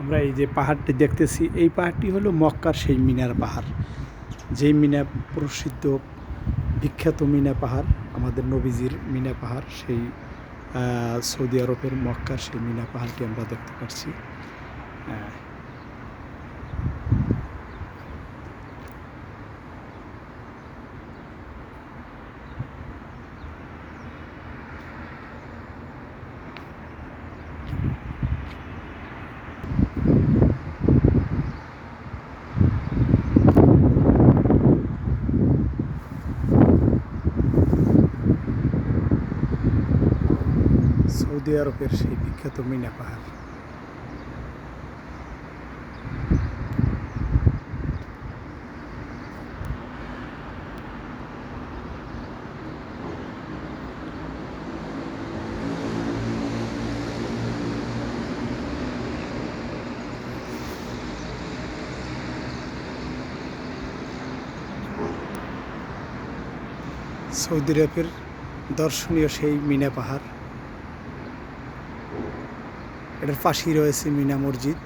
আমরা এই যে পাহাড়টি দেখতেছি এই পাহাড়টি হলো মক্কার সেই মিনার পাহাড়। যেই মিনা প্রসিদ্ধ বিখ্যাত মিনা পাহাড় আমাদের নবীজির মিনা পাহাড় সেই সৌদি আরবের মক্কার সেই মিনা পাহাড়টি আমরা দেখতে পাচ্ছি আহ, সৌদি আরবের সেই বিখ্যাত মিনা পাহাড়। সৌদি আরবের দর্শনীয় সেই মিনা পাহাড়। এটার পাশেই রয়েছে মিনা মসজিদ।